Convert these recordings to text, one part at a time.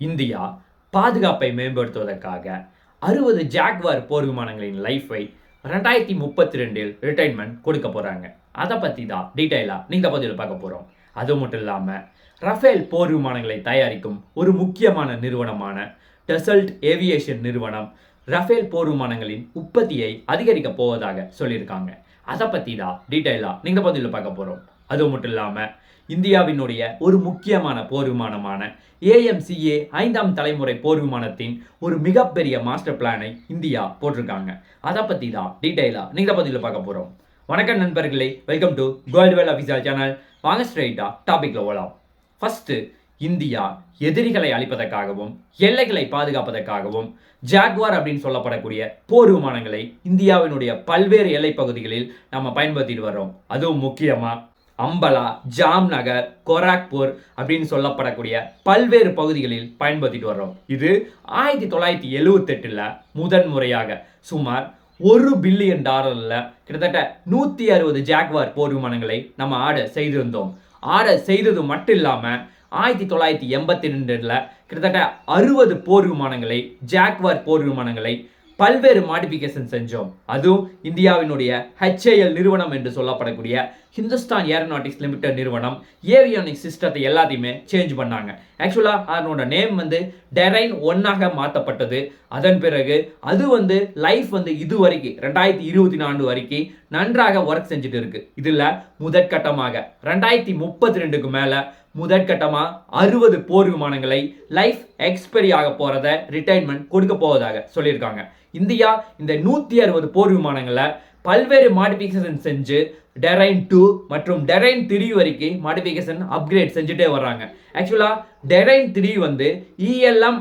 India பாதுகாப்பை மேம்படுத்துவதற்காக அறுபது ஜாக்வார் போர் விமானங்களின் லைஃபை ரெண்டாயிரத்தி முப்பத்தி ரெண்டில் ரிட்டைர்மெண்ட் கொடுக்க போகிறாங்க அதை பற்றி தான் டீட்டெயிலாக நீங்கள் பதில் பார்க்க போகிறோம் அது மட்டும் இல்லாமல் ரஃபேல் போர் விமானங்களை தயாரிக்கும் ஒரு முக்கியமான நிறுவனமான டெசல்ட் ஏவியேஷன் நிறுவனம் ரஃபேல் போர் விமானங்களின் உற்பத்தியை அதிகரிக்க போவதாக சொல்லியிருக்காங்க. அதை பற்றி தான் டீட்டெயிலாக நீங்கள் பதில் பார்க்க போகிறோம் அது மட்டும் இல்லாமல் இந்தியாவினுடைய ஒரு முக்கியமான போர் விமானமான ஏஎம்சிஏ ஐந்தாம் தலைமுறை போர் விமானத்தின் ஒரு மிகப்பெரிய மாஸ்டர் பிளானை இந்தியா போட்டிருக்காங்க. அதை பற்றி தான் டீட்டெயிலாக நீங்கள் பற்றியில் பார்க்க போகிறோம் வணக்கம் நண்பர்களே welcome to Goldwell official channel வாங்க ஸ்ட்ரைட்டாக டாபிக்ல ஓலாம் ஃபஸ்ட்டு இந்தியா எதிரிகளை அழிப்பதற்காகவும் எல்லைகளை பாதுகாப்பதற்காகவும் ஜாக்வார் அப்படின்னு சொல்லப்படக்கூடிய போர் விமானங்களை இந்தியாவினுடைய பல்வேறு எல்லைப் பகுதிகளில் நம்ம பயன்படுத்திட்டு வர்றோம். அதுவும் முக்கியமாக அம்பலா ஜாம்நகர் கொராக்பூர் அப்படின்னு சொல்லப்படக்கூடிய பல்வேறு பகுதிகளில் பயன்படுத்திட்டு வர்றோம். இது ஆயிரத்தி தொள்ளாயிரத்தி எழுவத்தெட்டில் முதன் முறையாக சுமார் ஒரு பில்லியன் டாலரில் கிட்டத்தட்ட நூற்றி அறுபது ஜாக்வார் போர் விமானங்களை நம்ம ஆர்டர் செய்திருந்தோம். ஆர்டர் செய்தது மட்டும் இல்லாமல் ஆயிரத்தி தொள்ளாயிரத்தி எண்பத்தி ரெண்டில் கிட்டத்தட்ட அறுபது போர் விமானங்களை ஜாக்வார் போர் விமானங்களை பல்வேறு மாடிஃபிகேஷன் செஞ்சோம். அதுவும் இந்தியாவினுடைய ஹெச்ஏஎல் நிறுவனம் என்று சொல்லப்படக்கூடிய ஹிந்துஸ்தான் ஏரோநாட்டிக்ஸ் லிமிடெட் நிறுவனம் ஏவியானிக் சிஸ்டத்தை எல்லாத்தையுமே சேஞ்ச் பண்ணாங்க. ஆக்சுவலாக அதனோட நேம் வந்து டெரைன் ஒன்னாக மாற்றப்பட்டது அதன் பிறகு அது வந்து லைஃப் வந்து இது வரைக்கும் ரெண்டாயிரத்தி இருபத்தி நான்கு வரைக்கும் நன்றாக ஒர்க் செஞ்சுட்டு இருக்கு. இதில் முதற்கட்டமாக ரெண்டாயிரத்தி முப்பத்தி ரெண்டுக்கு மேலே முதற்கட்டமாக அறுபது போர் விமானங்களை லைஃப் எக்ஸ்பெரி ஆக போகிறத ரிட்டைர்மெண்ட் கொடுக்க போவதாக சொல்லியிருக்காங்க. இந்தியா இந்த நூற்றி அறுபது போர் விமானங்களை பல்வேறு மாடிஃபிகேஷன் செஞ்சு டெரைன் டூ மற்றும் டெரைன் த்ரீ வரைக்கும் மாடிஃபிகேஷன் அப்கிரேட் செஞ்சுட்டே வர்றாங்க. ஆக்சுவலாக டெரைன் த்ரீ வந்து ELM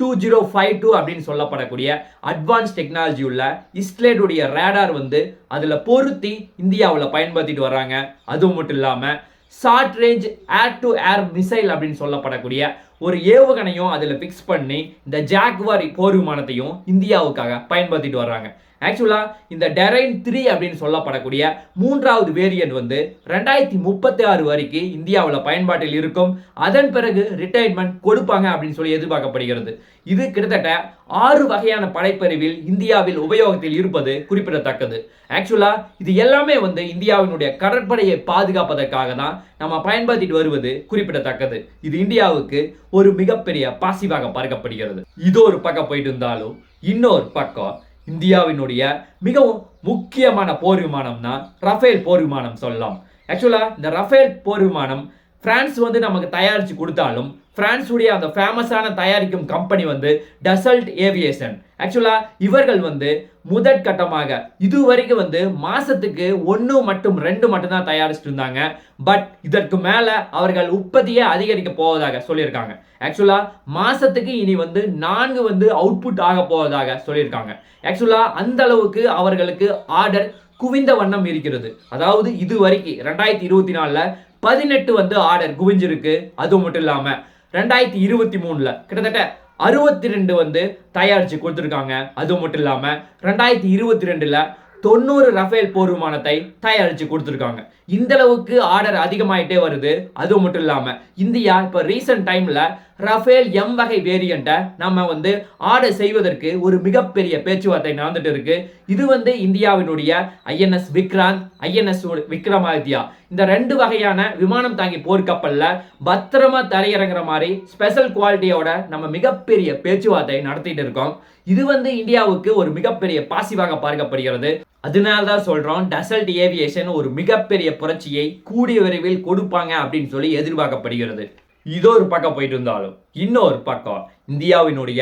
two zero five two அப்படின்னு சொல்லப்படக்கூடிய அட்வான்ஸ் டெக்னாலஜி உள்ள இஸ்லேடுடைய ரேடார் வந்து அதில் பொருத்தி இந்தியாவில் பயன்படுத்திட்டு வராங்க அதுவும் மட்டும் இல்லாமல் short range air to air missile அப்படின்னு சொல்லப்படக்கூடிய ஒரு ஏவுகணையும் அதில் ஃபிக்ஸ் பண்ணி இந்த ஜாக்வாரி போர் விமானத்தையும் இந்தியாவுக்காக பயன்படுத்திட்டு வர்றாங்க. ஆக்சுவலாக இந்த டெரைன் த்ரீ அப்படின்னு சொல்லப்படக்கூடிய மூன்றாவது வேரியன்ட் வந்து ரெண்டாயிரத்தி முப்பத்தி ஆறு வரைக்கும் இந்தியாவில் பயன்பாட்டில் இருக்கும். அதன் பிறகு ரிட்டையர்மெண்ட் கொடுப்பாங்க அப்படின்னு சொல்லி எதிர்பார்க்கப்படுகிறது. இது கிட்டத்தட்ட ஆறு வகையான படைப்பிரிவில் இந்தியாவில் உபயோகத்தில் இருப்பது குறிப்பிடத்தக்கது. ஆக்சுவலாக இது எல்லாமே வந்து இந்தியாவினுடைய கடற்படையை பாதுகாப்பதற்காக தான் நம்ம பயன்படுத்திட்டு வருவது குறிப்பிடத்தக்கது. இது இந்தியாவுக்கு ஒரு மிகப்பெரிய பாசிவாக பார்க்கப்படுகிறது. இது ஒரு பக்கம் போயிட்டு இருந்தாலும் இன்னொரு பக்கம் இந்தியாவினுடைய மிகவும் முக்கியமான போர் விமானம்னா ரஃபேல் போர் விமானம் சொல்லலாம் ஆக்சுவலாக இந்த ரஃபேல் போர் விமானம் பிரான்ஸ் வந்து நமக்கு தயாரித்து கொடுத்தாலும் பிரான்ஸுடைய அந்த ஃபேமஸான தயாரிக்கும் கம்பெனி வந்து டசல்ட் ஏவியேஷன் ஆக்சுவலாக இவர்கள் வந்து முதற்கட்டமாக இது வரைக்கும் வந்து மாதத்துக்கு ஒன்று மட்டும் ரெண்டு மட்டும்தான் தயாரிச்சுட்டு இருந்தாங்க. பட் இதற்கு மேலே அவர்கள் உற்பத்தியை அதிகரிக்க போவதாக சொல்லியிருக்காங்க. ஆக்சுவலாக மாதத்துக்கு இனி வந்து நான்கு வந்து அவுட்புட் ஆக போவதாக சொல்லியிருக்காங்க. ஆக்சுவலாக அந்த அளவுக்கு அவர்களுக்கு ஆர்டர் குவிந்த வண்ணம் இருக்கிறது. அதாவது இது வரைக்கும் ரெண்டாயிரத்தி இருபத்தி நாலில் பதினெட்டு வந்து ஆர்டர் குவிஞ்சிருக்கு. அதுவும் மட்டும் இல்லாமல் ரெண்டாயிரத்தி இருபத்தி மூணில் கிட்டத்தட்ட அறுபத்தி ரெண்டு வந்து தயாரித்து கொடுத்துருக்காங்க. அதுவும் மட்டும் இல்லாமல் ரெண்டாயிரத்தி இருபத்தி ரெண்டில் தொண்ணூறு ரஃபேல் போர் விமானத்தை தயாரித்து கொடுத்துருக்காங்க. இந்த அளவுக்கு ஆர்டர் அதிகமாயிட்டே வருது. அதுவும் மட்டும் இல்லாமல் இந்தியா இப்போ ரீசெண்ட் டைமில் ரஃபேல் எம் வகை வேரியண்ட்டை நம்ம வந்து ஆர்டர் செய்வதற்கு ஒரு மிகப்பெரிய பேச்சுவார்த்தை நடந்துட்டு இருக்கு. இது வந்து இந்தியாவினுடைய ஐஎன்எஸ் விக்ராந்த் ஐஎன்எஸ் விக்ரமாதித்யா. இந்த ரெண்டு வகையான விமானம் தாங்கி போர்க்கப்பலில் பத்திரமா தரையிறங்குற மாதிரி ஸ்பெஷல் குவாலிட்டியோட நம்ம மிகப்பெரிய பேச்சுவார்த்தை நடத்திட்டு இருக்கோம். இது வந்து இந்தியாவுக்கு ஒரு மிகப்பெரிய பாசிவாக பார்க்கப்படுகிறது. அதனால தான் சொல்கிறோம் டசல்ட் ஏவியேஷன் ஒரு மிகப்பெரிய புரட்சியை கூடிய விரைவில் கொடுப்பாங்க அப்படின்னு சொல்லி எதிர்பார்க்கப்படுகிறது. இதோ ஒரு பக்கம் போயிட்டு இருந்தாலும் இன்னொரு பக்கம் இந்தியாவினுடைய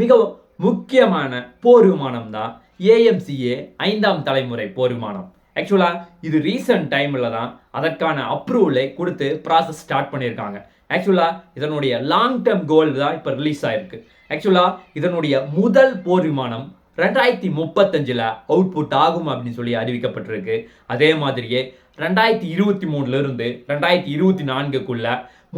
மிக முக்கியமான போர் விமானம் தான் ஏஎம்சிஏ ஐந்தாம் தலைமுறை போர் விமானம். ஆக்சுவலாக இது ரீசன்ட் டைமில் தான் அதற்கான அப்ரூவலை கொடுத்து ப்ராசஸ் ஸ்டார்ட் பண்ணியிருக்காங்க. ஆக்சுவலாக இதனுடைய லாங் டேர்ம் கோல் தான் இப்போ ரிலீஸ் ஆயிருக்கு. ஆக்சுவலாக இதனுடைய முதல் போர் விமானம் ரெண்டாயிரத்தி முப்பத்தஞ்சில் அவுட்புட் ஆகும் அப்படின்னு சொல்லி அறிவிக்கப்பட்டிருக்கு. அதே மாதிரியே ரெண்டாயிரத்தி இருபத்தி மூணுலேருந்து ரெண்டாயிரத்தி இருபத்தி நான்குக்குள்ள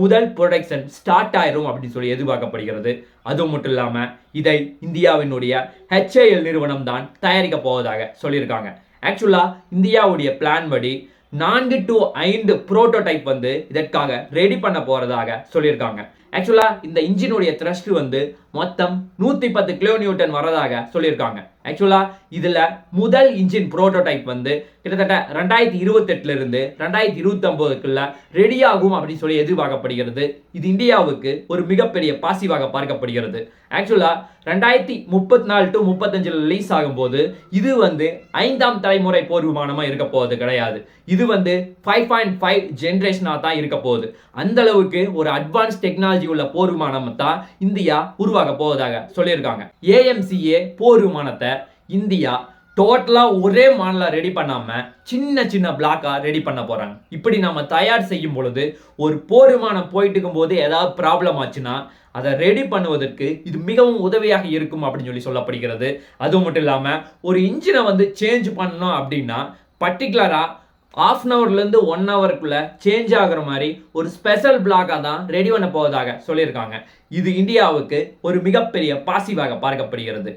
முதல் ப்ரொடக்ஷன் ஸ்டார்ட் ஆயிரும் அப்படின்னு சொல்லி எதிர்பார்க்கப்படுகிறது. அது மட்டும் இல்லாமல் இதை இந்தியாவினுடைய ஹெச்ஏஎல் நிறுவனம் தான் தயாரிக்க போவதாக சொல்லியிருக்காங்க. ஆக்சுவலாக இந்தியாவுடைய பிளான் படி நான்கு டு ஐந்து புரோட்டோடைப் வந்து இதற்காக ரெடி பண்ண போகிறதாக சொல்லியிருக்காங்க. ஆக்சுவலாக இந்த இன்ஜினுடைய த்ரஸ்ட் வந்து மொத்தம் நூற்றி பத்து கிலோ நியூட்டன் வரதாக சொல்லியிருக்காங்க. ஆக்சுவலா இதில் முதல் இன்ஜின் ப்ரோட்டோடைப் வந்து கிட்டத்தட்ட ரெண்டாயிரத்தி இருபத்தெட்டுலேருந்து ரெண்டாயிரத்தி இருபத்தொம்போதுக்குள்ள ரெடியாகும் அப்படின்னு சொல்லி எதிர்பார்க்கப்படுகிறது. இது இந்தியாவுக்கு ஒரு மிகப்பெரிய பாசிவாக பார்க்கப்படுகிறது. ஆக்சுவலாக ரெண்டாயிரத்தி முப்பத்தி நாலு டு முப்பத்தஞ்சில் ரிலீஸ் ஆகும்போது இது வந்து ஐந்தாம் தலைமுறை போர் விமானமாக இருக்க போகிறது கிடையாது. இது வந்து ஃபைவ் பாயிண்ட் ஃபைவ் ஜென்ரேஷனாக தான் இருக்க போகுது. அந்த அளவுக்கு ஒரு அட்வான்ஸ் டெக்னாலஜி உள்ள போர் விமானம் தான் இந்தியா உருவாக போவதாக சொல்லியிருக்காங்க. ஏஎம்சிஏ போர் விமானத்தை இந்தியா டோட்டலாக ஒரே மாடலாக ரெடி பண்ணாமல் சின்ன சின்ன பிளாக்காக ரெடி பண்ண போகிறாங்க இப்படி நம்ம தயார் செய்யும் பொழுது ஒரு போர் விமானம் போயிட்டு இருக்கும்போது ஏதாவது ப்ராப்ளம் ஆச்சுன்னா அதை ரெடி பண்ணுவதற்கு இது மிகவும் உதவியாக இருக்கும் அப்படின்னு சொல்லி சொல்லப்படுகிறது. அது மட்டும் இல்லாமல் ஒரு இன்ஜினை வந்து சேஞ்ச் பண்ணணும் அப்படின்னா பர்டிகுலராக ஆஃப் அன் ஹவர்லேருந்து ஒன் ஹவருக்குள்ள சேஞ்ச் ஆகுற மாதிரி ஒரு ஸ்பெஷல் பிளாக்காக தான் ரெடி பண்ண போவதாக சொல்லியிருக்காங்க. இது இந்தியாவுக்கு ஒரு மிகப்பெரிய பாசிவாக பார்க்கப்படுகிறது.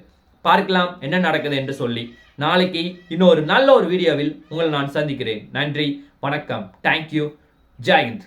பார்க்கலாம் என்ன நடக்குது என்று சொல்லி. நாளைக்கு இன்னொரு நல்ல ஒரு வீடியோவில் உங்களை நான் சந்திக்கிறேன். நன்றி வணக்கம். தேங்க்யூ ஜெயந்த்